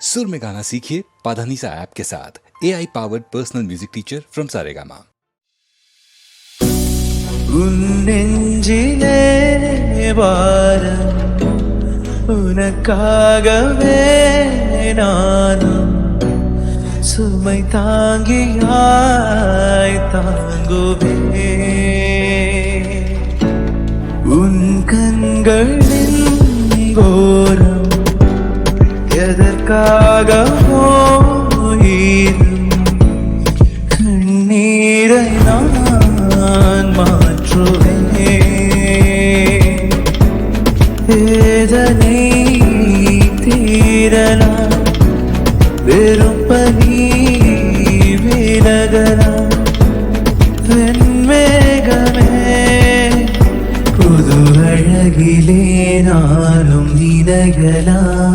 सुर में गाना सीखिए पाधानीसा ऐप के साथ A I powered personal music teacher from Saregama உன் நெஞ்சிலே வாரம் உனக்காகவே நானும் சுமை தாங்கியாய் தாங்குவே உன் கண்களின் எதற்காகவோ கண்ணீரை நான் மாற்றுவேன். வேதனை தீரலாம். வெறும் பனி விலகலாம். வெண்மேகமே புது அழகிலே நானும் நினைகலாம்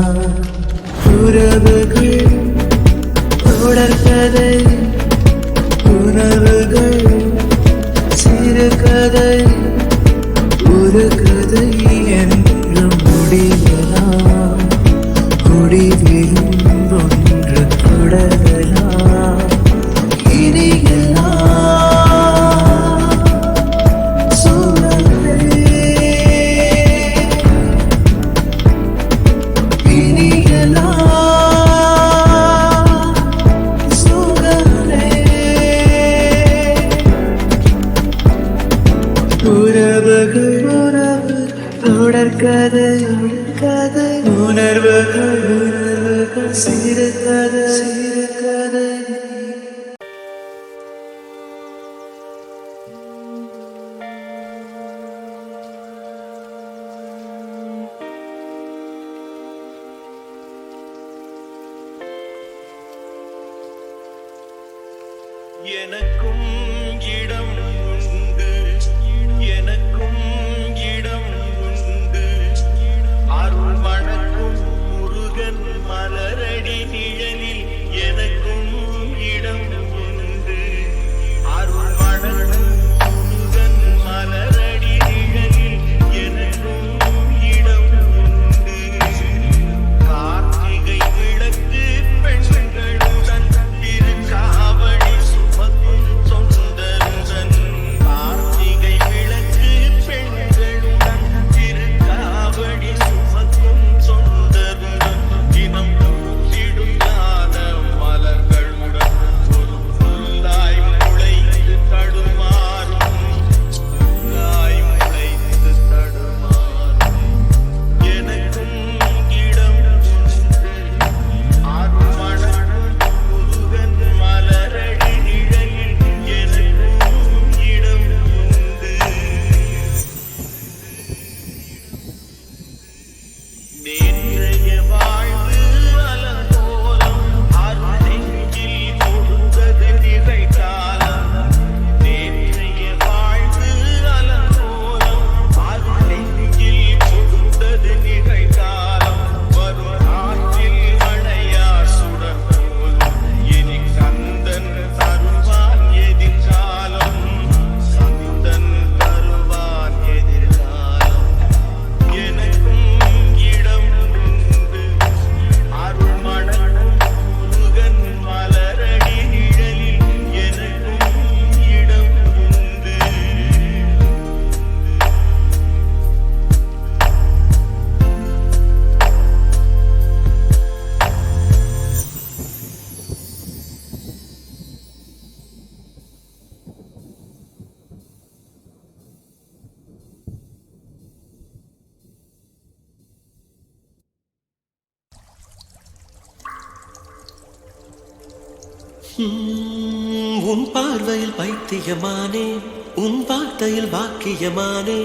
சாத்தியமானே உன் வார்த்தையில் வாக்கியமானே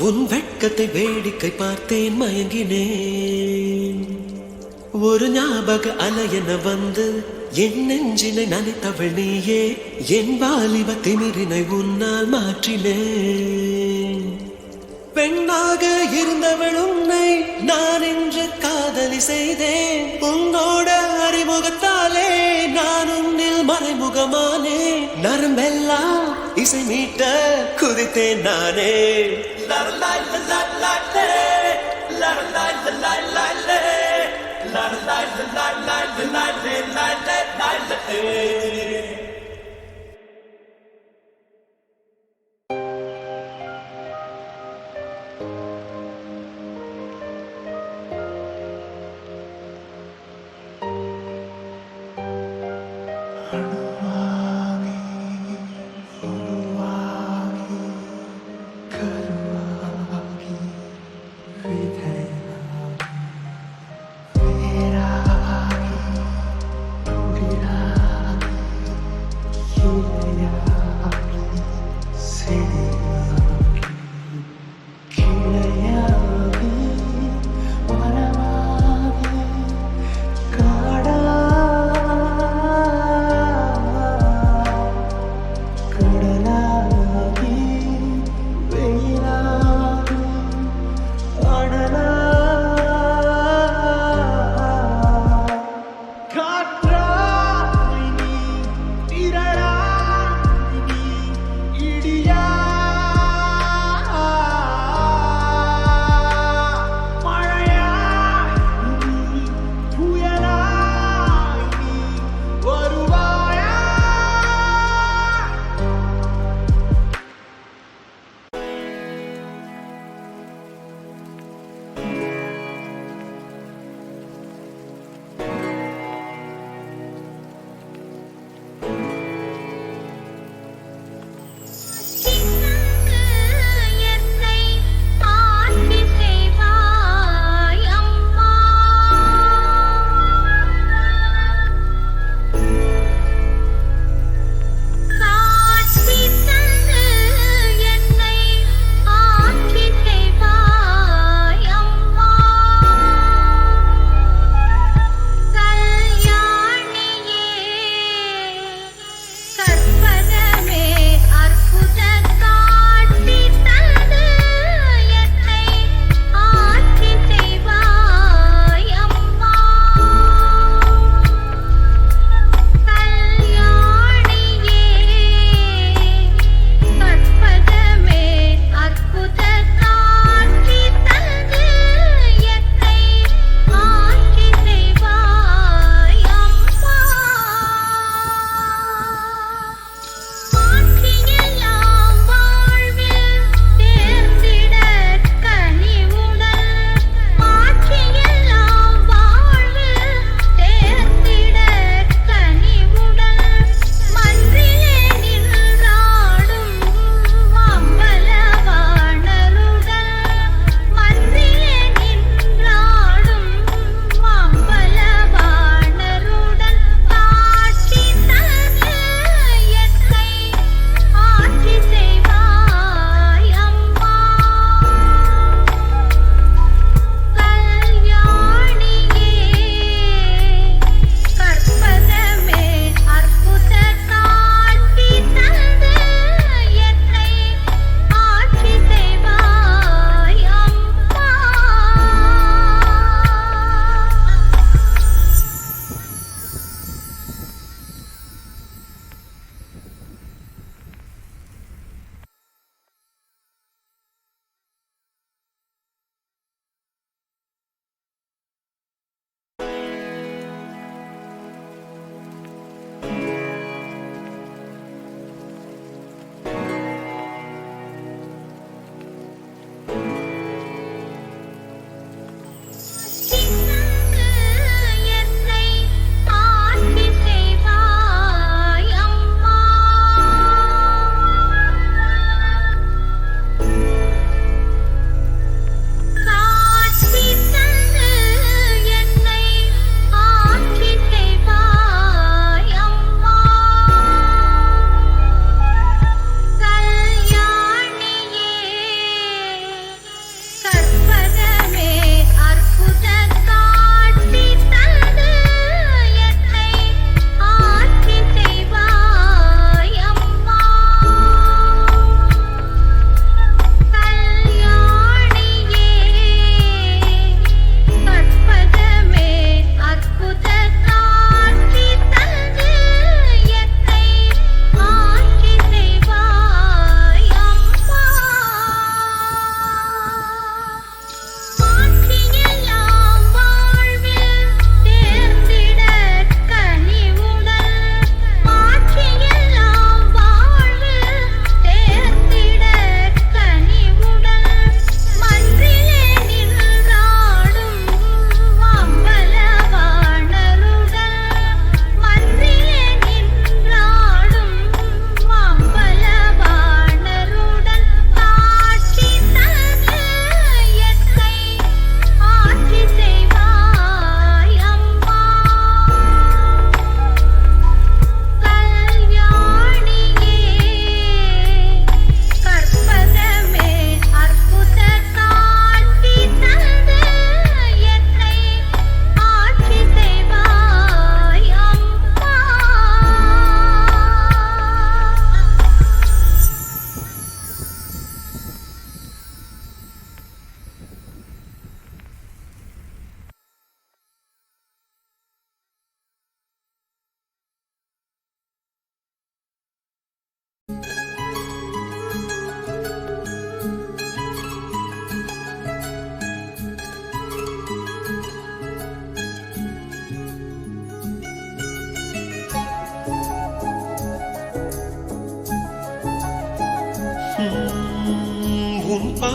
உன் வெட்கத்தை வேடிக்கை பார்த்தேன் மயங்கினேன். ஒரு ஞாபக அலையென வந்து என் நெஞ்சினை நனைத்தவள் நீயே என் வாலிப திமிரினை உன்னால் மாற்றினேன். பெண்ணாக இருந்தவள் உன்னை நான் என்று காதலி செய்தேன். உன்னோட அறிமுகத்தாலே நான் உன்னில் மறைமுகமானே நரம்பெல்லாம் இசை மீட்ட குதித்தேன் நானே. லரலாய் லலாய் லே, லரலாய் லலாய்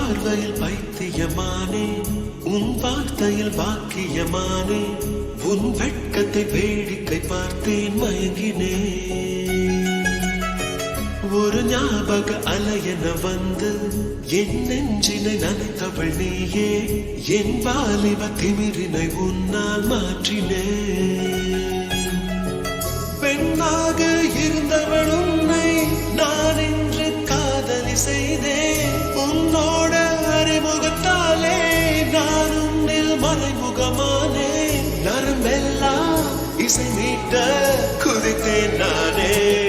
பார்வையில் பைத்தியமானே உன் வார்த்தையில் பாக்கியமானே உன் வெட்கத்தை வேடிக்கை பார்த்தேன் மயங்கினே. ஒரு ஞாபக அலையென வந்து என் நெஞ்சினை நனைத்தவள் நீயே என் வாலிப திமிரினை உன்னால் மாற்றினே. பெண்ணாக இருந்தவள் உன்னை நான் இன்று காதலி செய்தேன் உன்னோட முகமானே நரம்பெல்லாம் இசை மீட்ட குதித்தேன் நானே.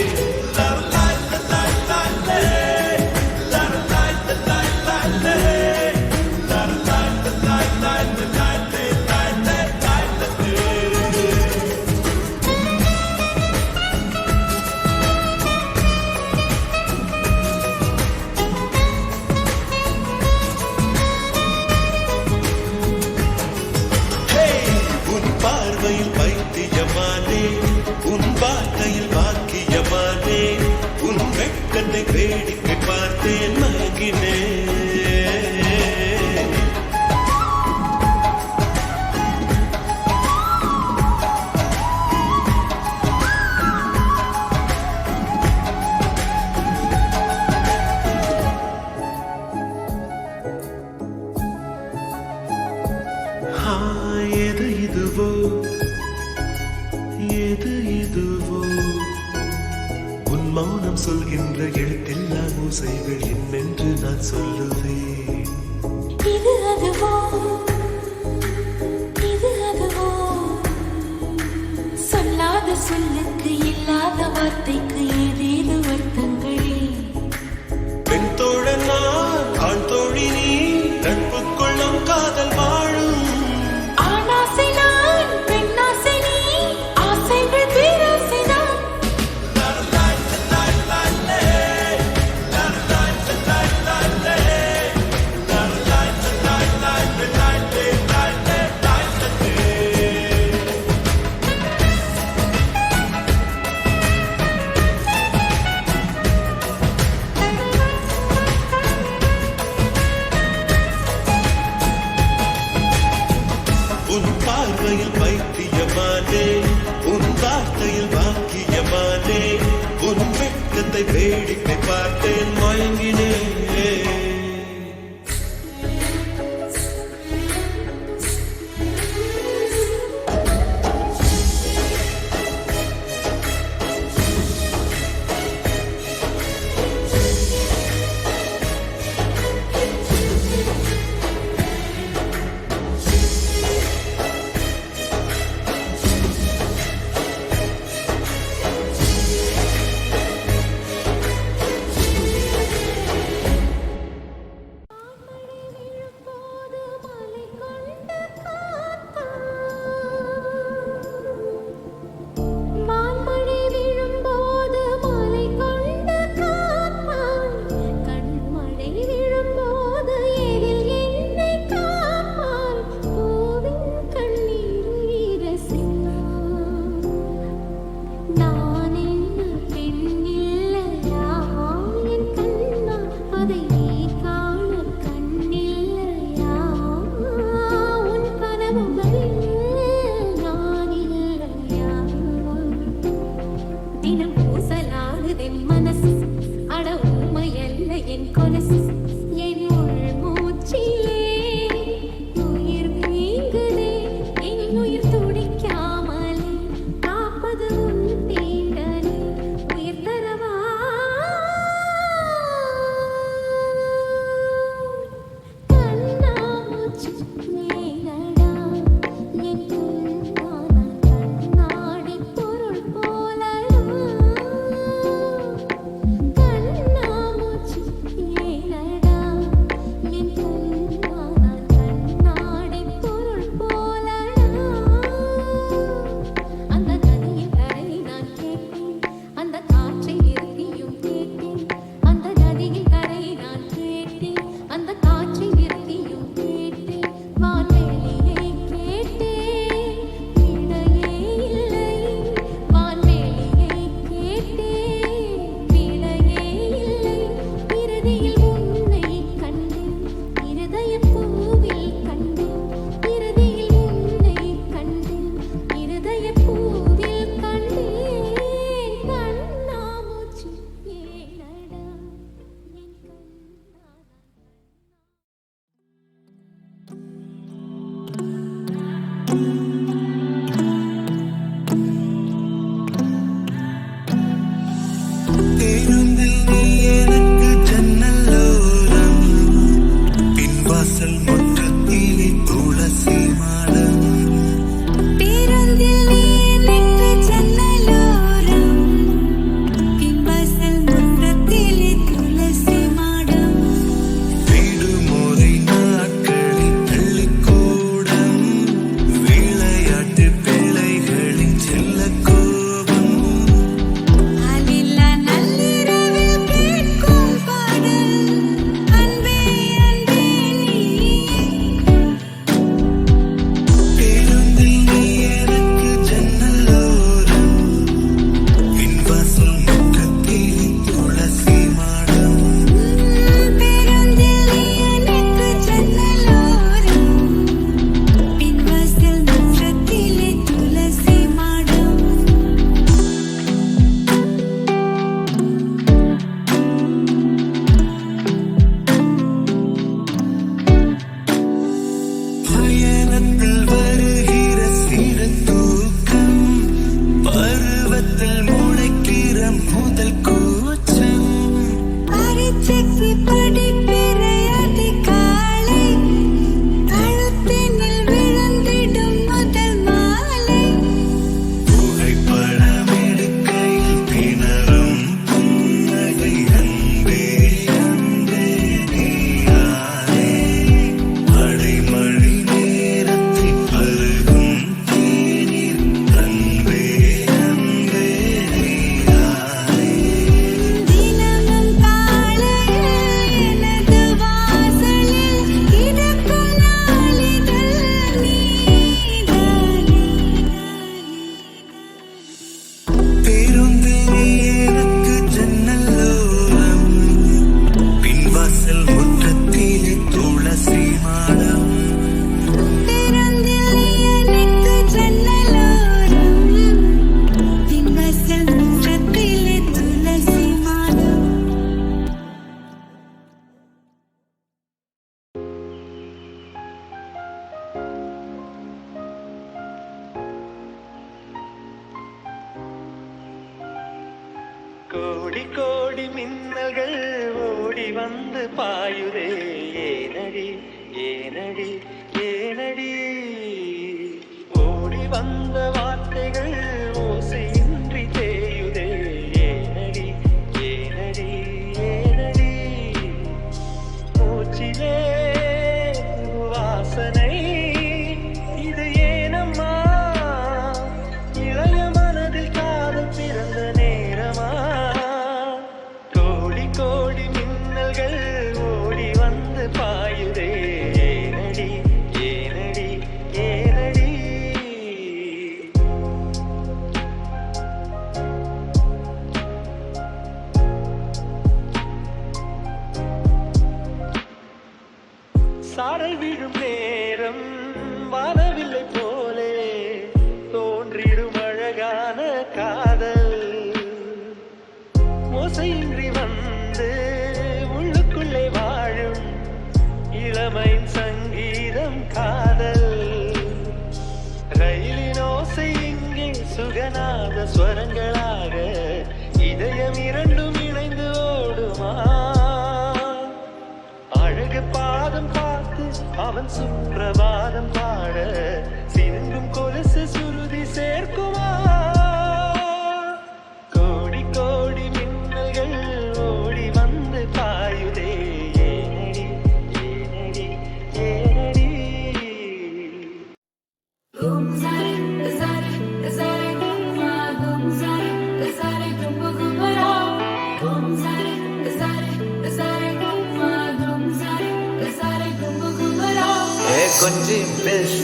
பார்வையில் பைத்தியமானே உன் வார்த்தையில் பாக்கியமானே உன் வெட்கத்தை வேடிக்கை பார்த்தேன். சொல்லுக்கு இல்லாத வார்த்தை உன் பார்வையில் வைத்தியமானே உன் வார்த்தையில் வாக்கியமானே உன் வெட்கத்தை வேடிக்கை பார்த்தேன் மயங்கினேன். you இல்லாத ஸ்வரங்களாக இதயம் இரண்டும் இணைந்து ஓடுமா? அழகு பாதம் பார்த்து அவன் சுப்பிரபாதம் பாட சிந்தும் கொலுசு சுருதி சேர்க்குமா?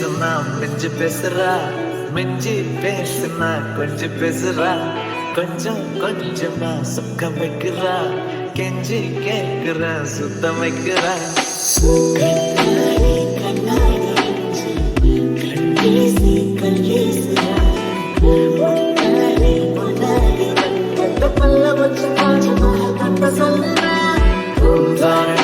பேசுனா மிஞ்சு பேசுறா. மிஞ்சி பேசுனா கொஞ்சம் பேசுறா. கொஞ்சம் கொஞ்சமா சுக்கம் வைக்கிறா. கெஞ்சி கேட்கிற சுத்தம் வைக்கிறா. சொல்லுறா